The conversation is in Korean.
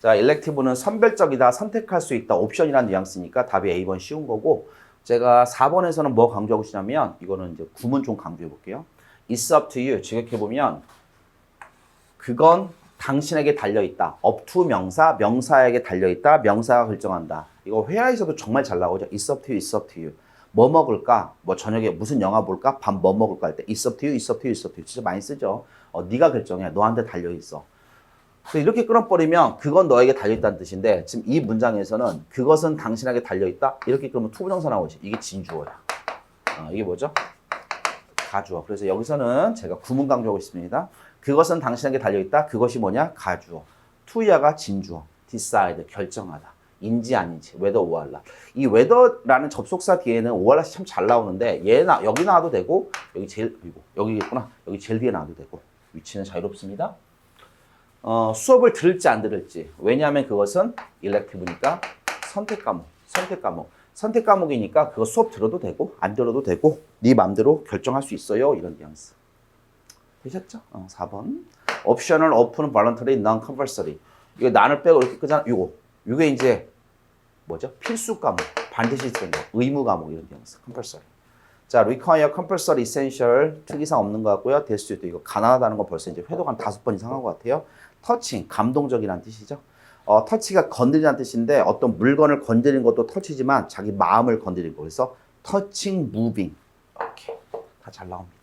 자, elective는 선별적이다, 선택할 수 있다, 옵션이라는 뉘앙스니까 답이 A번 쉬운 거고 제가 4번에서는 뭐 강조하고 싶냐면 이거는 이제 구문 좀 강조해 볼게요. It's up to you. 직역해 보면 그건 당신에게 달려 있다. up to 명사, 명사에게 달려 있다. 명사가 결정한다. 이거 회화에서도 정말 잘 나오죠. It's up to you, it's up to you. 뭐 먹을까? 뭐 저녁에 무슨 영화 볼까? 밥 뭐 먹을까 할 때 It's up to you, it's up to you, it's up to you. 진짜 많이 쓰죠. 어, 네가 결정해. 너한테 달려 있어. 이렇게 끊어버리면 그건 너에게 달려있다는 뜻인데 지금 이 문장에서는 그것은 당신에게 달려있다? 이렇게 그러면 투부정사 나오지. 이게 진주어야. 어, 이게 뭐죠? 가주어. 그래서 여기서는 제가 구문 강조하고 있습니다. 그것은 당신에게 달려있다? 그것이 뭐냐? 가주어. 투야가 진주어. decide 결정하다. 인지 아닌지 whether or 이 whether라는 접속사 뒤에는 or not이 참 잘 나오는데 얘 나, 여기 나와도 되고 여기 제일 여기 있구나. 여기 제일 뒤에 나와도 되고. 위치는 자유롭습니다 어, 수업을 들을지 안 들을지. 왜냐하면 그것은 일렉티브니까 선택 과목, 선택 과목. 선택 과목이니까 그거 수업 들어도 되고 안 들어도 되고 네 맘대로 결정할 수 있어요. 이런 뉘앙스. 되셨죠? 어, 4번. 옵셔널 오픈 발런터리 non compulsory. 이거 난을 빼고 이렇게 끄잖아. 이거. 이게 이제 뭐죠? 필수 과목. 반드시 거. 의무 과목 이런 뉘앙스. compulsory. 자, require compulsory essential 특이사항 없는 것 같고요. 될 수도 이거 가난하다는 거 벌써 이제 회도가 한 다섯 번 이상 한 것 같아요. 터칭, 감동적이라는 뜻이죠. 어, 터치가 건드리는 뜻인데 어떤 물건을 건드리는 것도 터치지만 자기 마음을 건드리는 거. 그래서 터칭 무빙. 이렇게 다 잘 나옵니다.